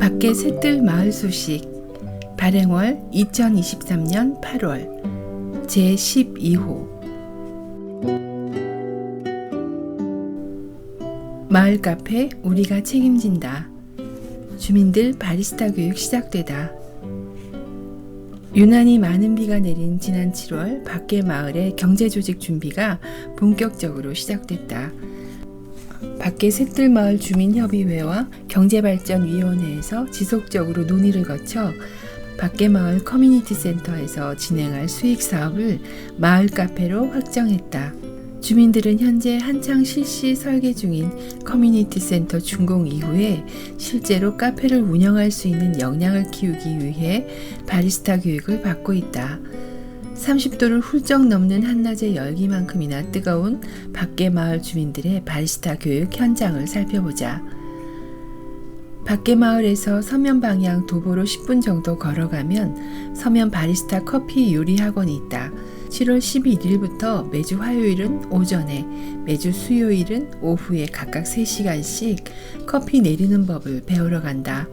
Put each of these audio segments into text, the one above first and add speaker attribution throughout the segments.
Speaker 1: 밖에 새뜰 마을 소식 발행월 2023년 8월 제 12호 마을 카페 우리가 책임진다. 주민들 바리스타 교육 시작되다. 유난히 많은 비가 내린 지난 7월 밖에 마을의 경제 조직 준비가 본격적으로 시작됐다. 밖에 셋들마을 주민협의회와 경제발전위원회에서 지속적으로 논의를 거쳐 밖에 마을 커뮤니티 센터에서 진행할 수익 사업을 마을 카페로 확정했다. 주민들은 현재 한창 실시 설계 중인 커뮤니티 센터 준공 이후에 실제로 카페를 운영할 수 있는 역량을 키우기 위해 바리스타 교육을 받고 있다. 30도를 훌쩍 넘는 한낮의 열기만큼이나 뜨거운 밖에 마을 주민들의 바리스타 교육 현장을 살펴보자. 밖에 마을에서 서면 방향 도보로 10분 정도 걸어가면 서면 바리스타 커피 요리 학원이 있다. 7월 11일부터 매주 화요일은 오전에, 매주 수요일은 오후에 각각 3시간씩 커피 내리는 법을 배우러 간다.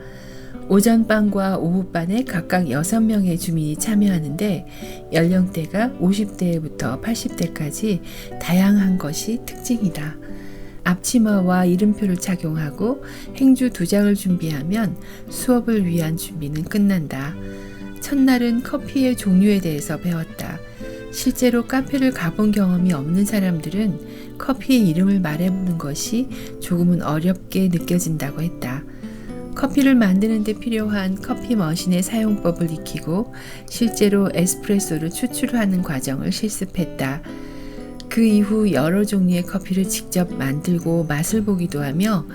Speaker 1: 오전반과 오후반에 각각 6명의 주민이 참여하는데 연령대가 50대부터 80대까지 다양한 것이 특징이다. 앞치마와 이름표를 착용하고 행주 두 장을 준비하면 수업을 위한 준비는 끝난다. 첫날은 커피의 종류에 대해서 배웠다. 실제로 카페를 가본 경험이 없는 사람들은 커피의 이름을 말해보는 것이 조금은 어렵게 느껴진다고 했다. 커피를 만드는 데 필요한 커피 머신의 사용법을 익히고 실제로 에스프레소를 추출하는 과정을 실습했다. 그 이후 여러 종류의 커피를 직접 만들고 맛을 보기도 하며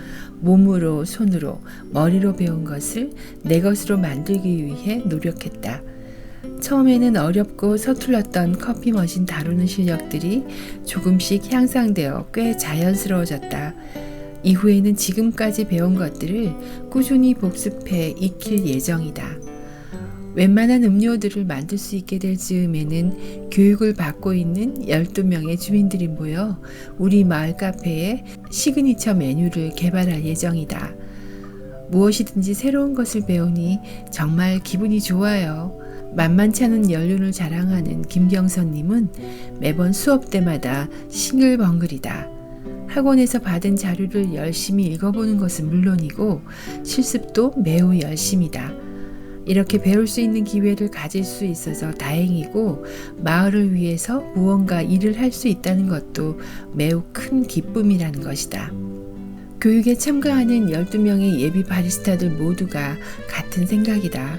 Speaker 1: 몸으로, 손으로, 머리로 배운 것을 내 것으로 만들기 위해 노력했다. 처음에는 어렵고 서툴렀던 커피 머신 다루는 실력들이 조금씩 향상되어 꽤 자연스러워졌다. 이후에는 지금까지 배운 것들을 꾸준히 복습해 익힐 예정이다. 웬만한 음료들을 만들 수 있게 될 즈음에는 교육을 받고 있는 12명의 주민들이 모여 우리 마을 카페에 시그니처 메뉴를 개발할 예정이다. 무엇이든지 새로운 것을 배우니 정말 기분이 좋아요. 만만치 않은 연륜을 자랑하는 김경선님은 매번 수업 때마다 싱글벙글이다. 학원에서 받은 자료를 열심히 읽어보는 것은 물론이고 실습도 매우 열심이다. 이렇게 배울 수 있는 기회를 가질 수 있어서 다행이고 마을을 위해서 무언가 일을 할 수 있다는 것도 매우 큰 기쁨이라는 것이다. 교육에 참가하는 12명의 예비 바리스타들 모두가 같은 생각이다.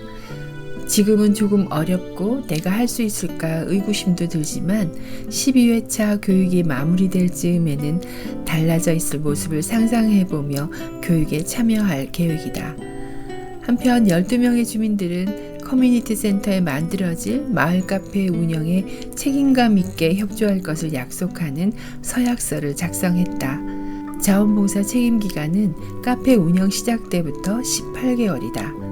Speaker 1: 지금은 조금 어렵고 내가 할 수 있을까 의구심도 들지만 12회차 교육이 마무리될 즈음에는 달라져 있을 모습을 상상해보며 교육에 참여할 계획이다. 한편 12명의 주민들은 커뮤니티 센터에 만들어질 마을 카페 운영에 책임감 있게 협조할 것을 약속하는 서약서를 작성했다. 자원봉사 책임 기간은 카페 운영 시작 때부터 18개월이다.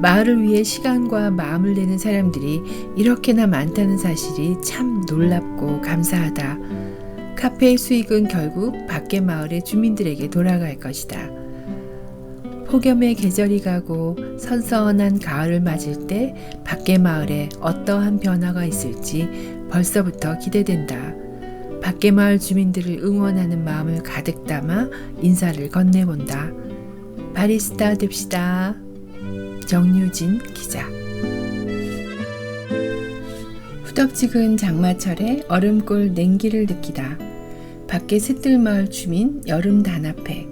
Speaker 1: 마을을 위해 시간과 마음을 내는 사람들이 이렇게나 많다는 사실이 참 놀랍고 감사하다. 카페의 수익은 결국 밖의 마을의 주민들에게 돌아갈 것이다. 폭염의 계절이 가고 선선한 가을을 맞을 때 밖의 마을에 어떠한 변화가 있을지 벌써부터 기대된다. 밖의 마을 주민들을 응원하는 마음을 가득 담아 인사를 건네본다. 바리스타 됩시다. 정유진 기자 후덥지근 장마철에 얼음골 냉기를 느끼다. 밖에 새뜰마을 주민 여름 단합회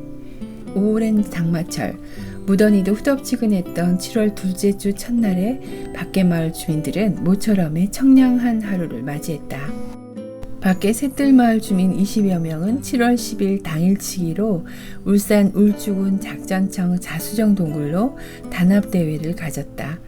Speaker 1: 오랜 장마철 무더니도 후덥지근했던 7월 둘째 주 첫날에 밖에 마을 주민들은 모처럼의 청량한 하루를 맞이했다. 밖에 새뜰마을 주민 20여 명은 7월 10일 당일치기로 울산 울주군 작전청 자수정 동굴로 단합대회를 가졌다.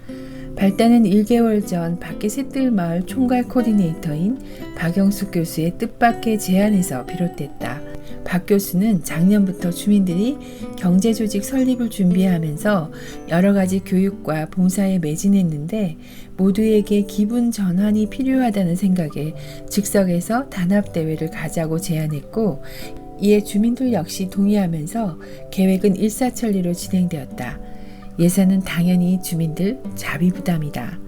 Speaker 1: 발단은 1개월 전 밖에 새뜰마을 총괄 코디네이터인 박영숙 교수의 뜻밖의 제안에서 비롯됐다. 박 교수는 작년부터 주민들이 경제조직 설립을 준비하면서 여러 가지 교육과 봉사에 매진했는데 모두에게 기분 전환이 필요하다는 생각에 즉석에서 단합대회를 가자고 제안했고 이에 주민들 역시 동의하면서 계획은 일사천리로 진행되었다. 예산은 당연히 주민들 자비 부담이다.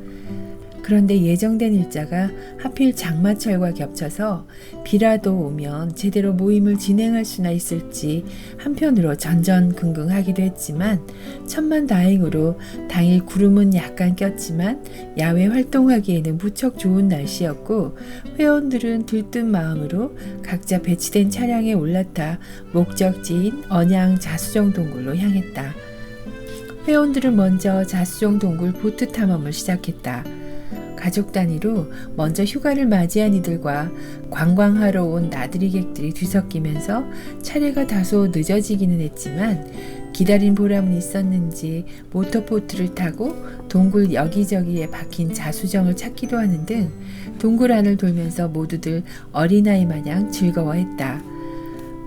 Speaker 1: 그런데 예정된 일자가 하필 장마철과 겹쳐서 비라도 오면 제대로 모임을 진행할 수나 있을지 한편으로 전전긍긍하기도 했지만 천만 다행으로 당일 구름은 약간 꼈지만 야외 활동하기에는 무척 좋은 날씨였고 회원들은 들뜬 마음으로 각자 배치된 차량에 올라타 목적지인 언양 자수정 동굴로 향했다. 회원들은 먼저 자수정 동굴 보트 탐험을 시작했다. 가족 단위로 먼저 휴가를 맞이한 이들과 관광하러 온 나들이객들이 뒤섞이면서 차례가 다소 늦어지기는 했지만 기다린 보람은 있었는지 모터보트를 타고 동굴 여기저기에 박힌 자수정을 찾기도 하는 등 동굴 안을 돌면서 모두들 어린아이 마냥 즐거워했다.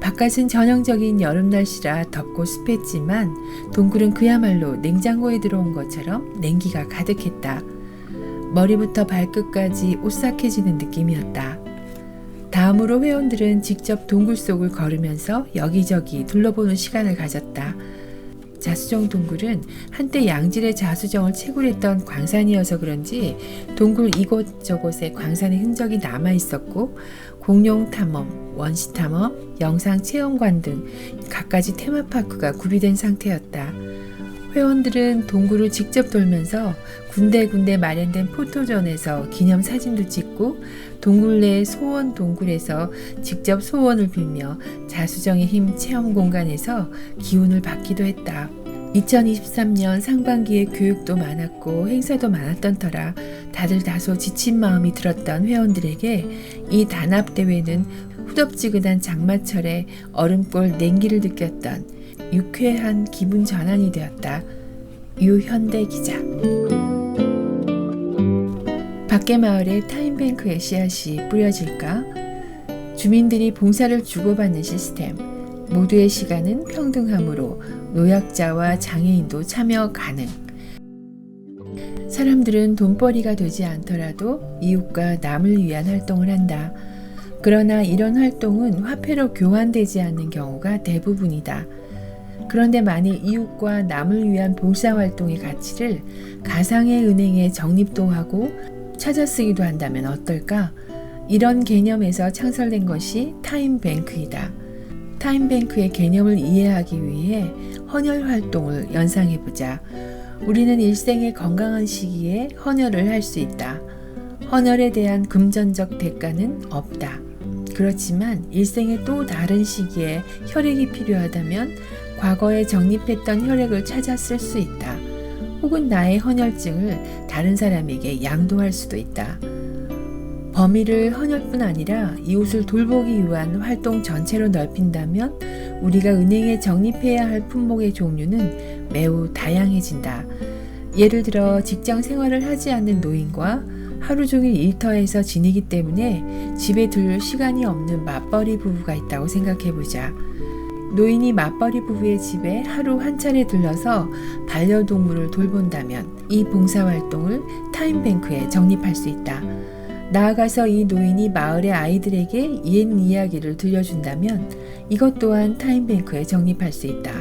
Speaker 1: 바깥은 전형적인 여름 날씨라 덥고 습했지만 동굴은 그야말로 냉장고에 들어온 것처럼 냉기가 가득했다. 머리부터 발끝까지 오싹해지는 느낌이었다. 다음으로 회원들은 직접 동굴 속을 걸으면서 여기저기 둘러보는 시간을 가졌다. 자수정 동굴은 한때 양질의 자수정을 채굴했던 광산이어서 그런지 동굴 이곳저곳에 광산의 흔적이 남아 있었고 공룡 탐험, 원시 탐험, 영상 체험관 등 갖가지 테마파크가 구비된 상태였다. 회원들은 동굴을 직접 돌면서 군데군데 마련된 포토존에서 기념 사진도 찍고 동굴 내 소원 동굴에서 직접 소원을 빌며 자수정의 힘 체험 공간에서 기운을 받기도 했다. 2023년 상반기에 교육도 많았고 행사도 많았던 터라 다들 다소 지친 마음이 들었던 회원들에게 이 단합대회는 후덥지근한 장마철에 얼음골 냉기를 느꼈던 유쾌한 기분 전환이 되었다. 유현대 기자. 밖의 마을에 타임뱅크의 씨앗이 뿌려질까? 주민들이 봉사를 주고받는 시스템. 모두의 시간은 평등함으로 노약자와 장애인도 참여 가능. 사람들은 돈벌이가 되지 않더라도 이웃과 남을 위한 활동을 한다. 그러나 이런 활동은 화폐로 교환되지 않는 경우가 대부분이다. 그런데 만일 이웃과 남을 위한 봉사활동의 가치를 가상의 은행에 적립도 하고 찾아 쓰기도 한다면 어떨까? 이런 개념에서 창설된 것이 타임뱅크이다. 타임뱅크의 개념을 이해하기 위해 헌혈 활동을 연상해보자. 우리는 일생의 건강한 시기에 헌혈을 할 수 있다. 헌혈에 대한 금전적 대가는 없다. 그렇지만 일생의 또 다른 시기에 혈액이 필요하다면 과거에 적립했던 혈액을 쓸수 있다. 혹은 나의 헌혈증을 다른 사람에게 양도할 수도 있다. 범위를 헌혈뿐 아니라 이웃을 돌보기 위한 활동 전체로 넓힌다면 우리가 은행에 적립해야 할 품목의 종류는 매우 다양해진다. 예를 들어 직장 생활을 하지 않는 노인과 하루 종일 일터에서 지내기 때문에 집에 들 시간이 없는 맞벌이 부부가 있다고 생각해 보자. 노인이 맞벌이 부부의 집에 하루 한 차례 들러서 반려동물을 돌본다면 이 봉사활동을 타임뱅크에 적립할 수 있다. 나아가서 이 노인이 마을의 아이들에게 옛 이야기를 들려준다면 이것 또한 타임뱅크에 적립할 수 있다.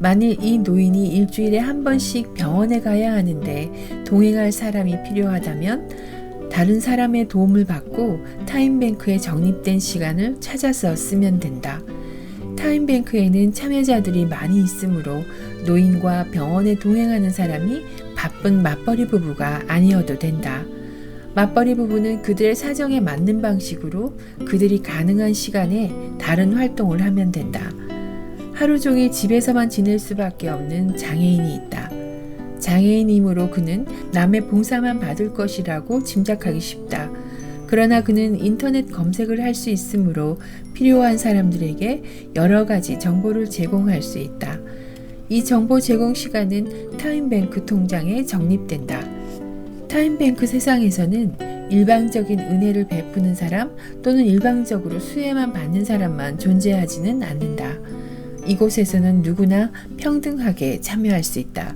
Speaker 1: 만일 이 노인이 일주일에 한 번씩 병원에 가야 하는데 동행할 사람이 필요하다면 다른 사람의 도움을 받고 타임뱅크에 적립된 시간을 찾아서 쓰면 된다. 타임뱅크에는 참여자들이 많이 있으므로 노인과 병원에 동행하는 사람이 바쁜 맞벌이 부부가 아니어도 된다. 맞벌이 부부는 그들의 사정에 맞는 방식으로 그들이 가능한 시간에 다른 활동을 하면 된다. 하루 종일 집에서만 지낼 수밖에 없는 장애인이 있다. 장애인이므로 그는 남의 봉사만 받을 것이라고 짐작하기 쉽다. 그러나 그는 인터넷 검색을 할 수 있으므로 필요한 사람들에게 여러 가지 정보를 제공할 수 있다. 이 정보 제공 시간은 타임뱅크 통장에 적립된다. 타임뱅크 세상에서는 일방적인 은혜를 베푸는 사람 또는 일방적으로 수혜만 받는 사람만 존재하지는 않는다. 이곳에서는 누구나 평등하게 참여할 수 있다.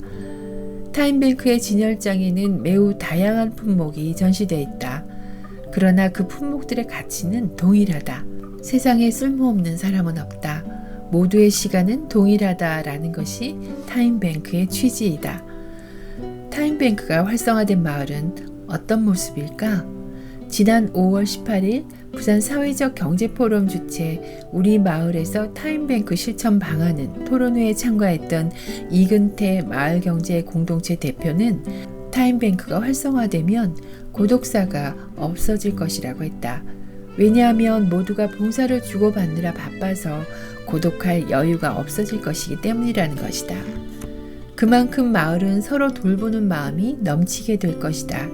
Speaker 1: 타임뱅크의 진열장에는 매우 다양한 품목이 전시되어 있다. 그러나 그 품목들의 가치는 동일하다. 세상에 쓸모없는 사람은 없다. 모두의 시간은 동일하다라는 것이 타임뱅크의 취지이다. 타임뱅크가 활성화된 마을은 어떤 모습일까? 지난 5월 18일 부산 사회적 경제 포럼 주최 우리 마을에서 타임뱅크 실천 방안은 토론회에 참가했던 이근태 마을 경제 공동체 대표는 타임뱅크가 활성화되면 고독사가 없어질 것이라고 했다. 왜냐하면 모두가 봉사를 주고받느라 바빠서 고독할 여유가 없어질 것이기 때문이라는 것이다. 그만큼 마을은 서로 돌보는 마음이 넘치게 될 것이다.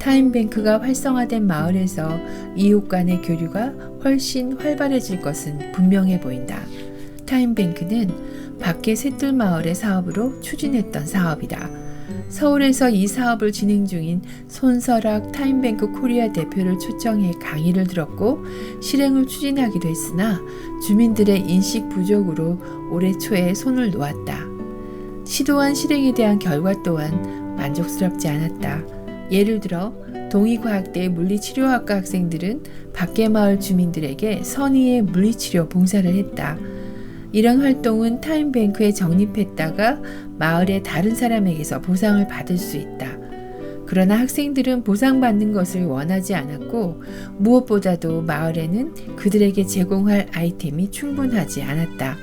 Speaker 1: 타임뱅크가 활성화된 마을에서 이웃 간의 교류가 훨씬 활발해질 것은 분명해 보인다. 타임뱅크는 밖에 셋들 마을의 사업으로 추진했던 사업이다. 서울에서 이 사업을 진행 중인 손설학 타임뱅크 코리아 대표를 초청해 강의를 들었고 실행을 추진하기도 했으나 주민들의 인식 부족으로 올해 초에 손을 놓았다. 시도한 실행에 대한 결과 또한 만족스럽지 않았다. 예를 들어 동의과학대 물리치료학과 학생들은 밖에 마을 주민들에게 선의의 물리치료 봉사를 했다. 이런 활동은 타임뱅크에 적립했다가 마을의 다른 사람에게서 보상을 받을 수 있다. 그러나 학생들은 보상받는 것을 원하지 않았고 무엇보다도 마을에는 그들에게 제공할 아이템이 충분하지 않았다.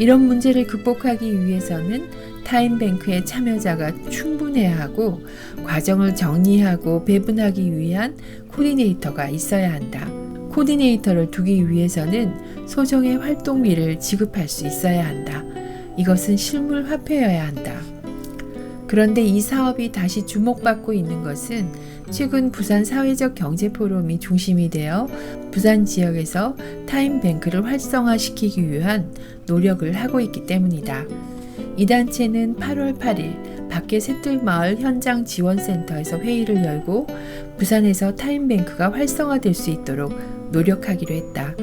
Speaker 1: 이런 문제를 극복하기 위해서는 타임뱅크의 참여자가 충분해야 하고 과정을 정리하고 배분하기 위한 코디네이터가 있어야 한다. 코디네이터를 두기 위해서는 소정의 활동비를 지급할 수 있어야 한다. 이것은 실물 화폐여야 한다. 그런데 이 사업이 다시 주목받고 있는 것은 최근 부산 사회적 경제 포럼이 중심이 되어 부산 지역에서 타임뱅크를 활성화시키기 위한 노력을 하고 있기 때문이다. 이 단체는 8월 8일 밖에 셋들마을 현장 지원센터에서 회의를 열고 부산에서 타임뱅크가 활성화될 수 있도록 노력하기로 했다.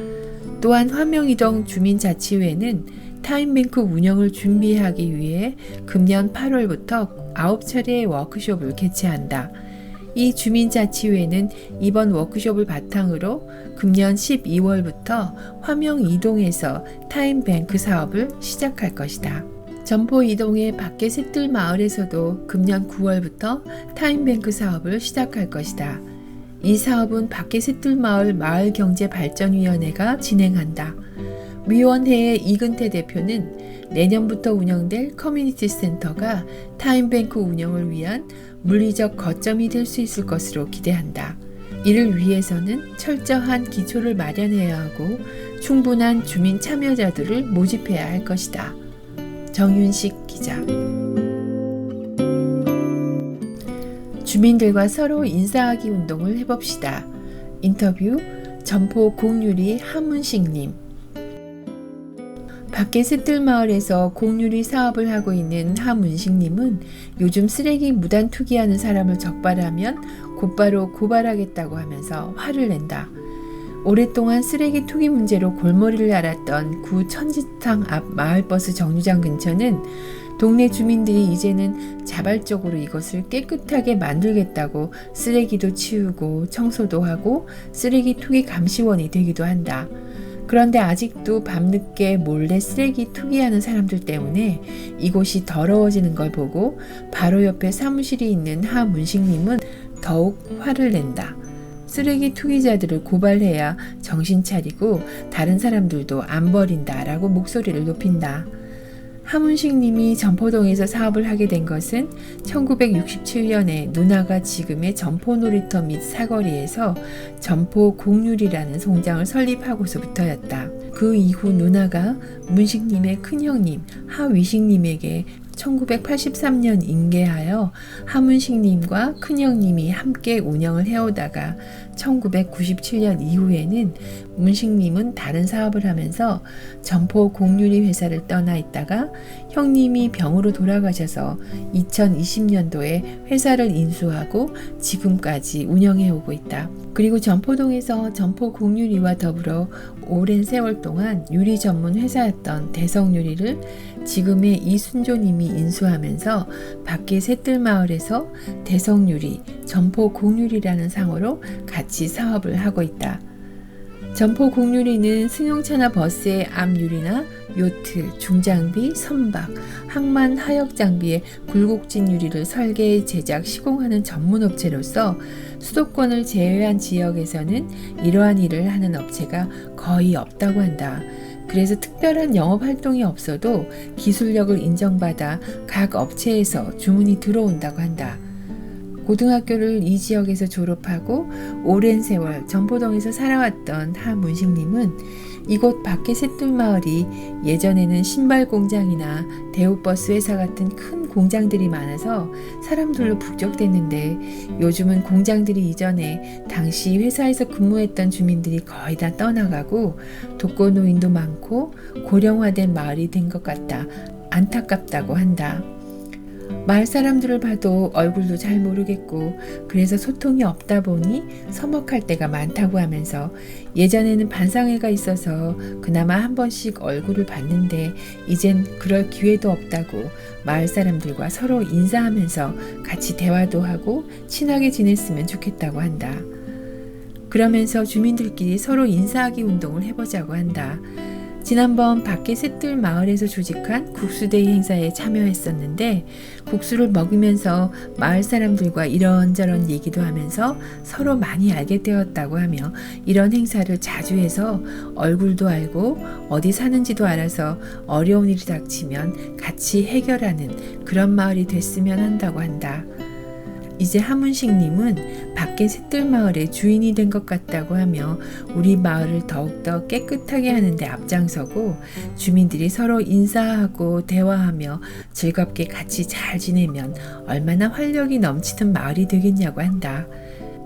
Speaker 1: 또한 화명이동 주민자치회는 타임뱅크 운영을 준비하기 위해 금년 8월부터 9차례의 워크숍을 개최한다. 이 주민자치회는 이번 워크숍을 바탕으로 금년 12월부터 화명 이동에서 타임뱅크 사업을 시작할 것이다. 점포 이동의 밖에 셋들 마을에서도 금년 9월부터 타임뱅크 사업을 시작할 것이다. 이 사업은 밖에 셋들 마을 마을경제발전위원회가 진행한다. 위원회의 이근태 대표는 내년부터 운영될 커뮤니티 센터가 타임뱅크 운영을 위한 물리적 거점이 될 수 있을 것으로 기대한다. 이를 위해서는 철저한 기초를 마련해야 하고 충분한 주민 참여자들을 모집해야 할 것이다. 정윤식 기자. 주민들과 서로 인사하기 운동을 해봅시다. 인터뷰 점포 공유리 하문식님. 밖에 셋들마을에서 공유리 사업을 하고 있는 하문식님은 요즘 쓰레기 무단 투기하는 사람을 적발하면 곧바로 고발하겠다고 하면서 화를 낸다. 오랫동안 쓰레기 투기 문제로 골머리를 앓았던 구 천지탕 앞 마을버스 정류장 근처는 동네 주민들이 이제는 자발적으로 이것을 깨끗하게 만들겠다고 쓰레기도 치우고 청소도 하고 쓰레기 투기 감시원이 되기도 한다. 그런데 아직도 밤늦게 몰래 쓰레기 투기하는 사람들 때문에 이곳이 더러워지는 걸 보고 바로 옆에 사무실이 있는 하문식님은 더욱 화를 낸다. 쓰레기 투기자들을 고발해야 정신 차리고 다른 사람들도 안 버린다라고 목소리를 높인다. 하문식 님이 점포동에서 사업을 하게 된 것은 1967년에 누나가 지금의 점포 놀이터 및 사거리에서 점포 공률이라는 송장을 설립하고서부터였다. 그 이후 누나가 문식님의 큰형님 하위식님에게 1983년 인계하여 하문식님과 큰형님이 함께 운영을 해오다가 1997년 이후에는 문식님은 다른 사업을 하면서 점포 공유리 회사를 떠나 있다가 형님이 병으로 돌아가셔서 2020년도에 회사를 인수하고 지금까지 운영해 오고 있다. 그리고 점포동에서 점포 공유리와 더불어 오랜 세월 동안 유리 전문 회사였던 대성유리를 지금의 이순조님이 인수하면서 밖에 셋들마을에서 대성유리, 점포 공유리라는 상호로 같이 사업을 하고 있다. 점포 공유리는 승용차나 버스의 앞유리나 요트, 중장비, 선박, 항만 하역 장비의 굴곡진 유리를 설계, 제작, 시공하는 전문 업체로서 수도권을 제외한 지역에서는 이러한 일을 하는 업체가 거의 없다고 한다. 그래서 특별한 영업 활동이 없어도 기술력을 인정받아 각 업체에서 주문이 들어온다고 한다. 고등학교를 이 지역에서 졸업하고 오랜 세월 전포동에서 살아왔던 하문식님은 이곳 밖의 셋둘마을이 예전에는 신발 공장이나 대우버스 회사 같은 큰 공장들이 많아서 사람들로 북적댔는데 요즘은 공장들이 이전에 당시 회사에서 근무했던 주민들이 거의 다 떠나가고 독거노인도 많고 고령화된 마을이 된 것 같다. 안타깝다고 한다. 마을 사람들을 봐도 얼굴도 잘 모르겠고 그래서 소통이 없다 보니 서먹할 때가 많다고 하면서 예전에는 반상회가 있어서 그나마 한 번씩 얼굴을 봤는데 이젠 그럴 기회도 없다고 마을 사람들과 서로 인사하면서 같이 대화도 하고 친하게 지냈으면 좋겠다고 한다. 그러면서 주민들끼리 서로 인사하기 운동을 해보자고 한다. 지난번 밖에 셋들 마을에서 조직한 국수데이 행사에 참여했었는데 국수를 먹으면서 마을 사람들과 이런저런 얘기도 하면서 서로 많이 알게 되었다고 하며 이런 행사를 자주 해서 얼굴도 알고 어디 사는지도 알아서 어려운 일이 닥치면 같이 해결하는 그런 마을이 됐으면 한다고 한다. 이제 하문식님은 밖에 셋들마을의 주인이 된 것 같다고 하며 우리 마을을 더욱더 깨끗하게 하는데 앞장서고 주민들이 서로 인사하고 대화하며 즐겁게 같이 잘 지내면 얼마나 활력이 넘치는 마을이 되겠냐고 한다.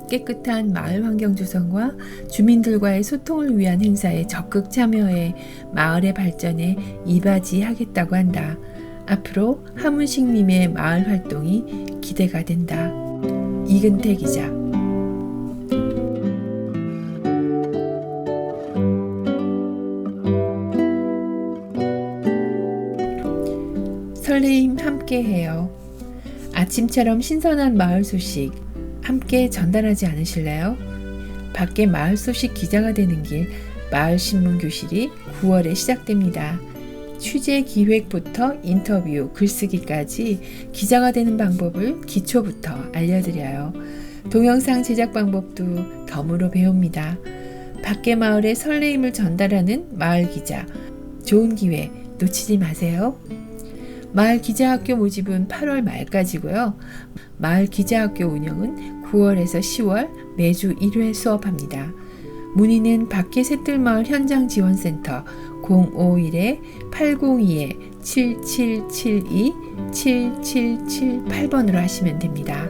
Speaker 1: 깨끗한 마을 환경 조성과 주민들과의 소통을 위한 행사에 적극 참여해 마을의 발전에 이바지하겠다고 한다. 앞으로 하문식님의 마을 활동이 기대가 된다. 이근태 기자 설레임 함께해요. 아침처럼 신선한 마을 소식 함께 전달하지 않으실래요? 밖에 마을 소식 기자가 되는 길 마을 신문 교실이 9월에 시작됩니다. 취재 기획부터 인터뷰, 글쓰기까지 기자가 되는 방법을 기초부터 알려드려요. 동영상 제작 방법도 덤으로 배웁니다. 밖의 마을의 설레임을 전달하는 마을 기자. 좋은 기회 놓치지 마세요. 마을 기자학교 모집은 8월 말까지고요. 마을 기자학교 운영은 9월에서 10월 매주 1회 수업합니다. 문의는 밖의 셋들마을 현장지원센터 051-802-7772-7778번으로 하시면 됩니다.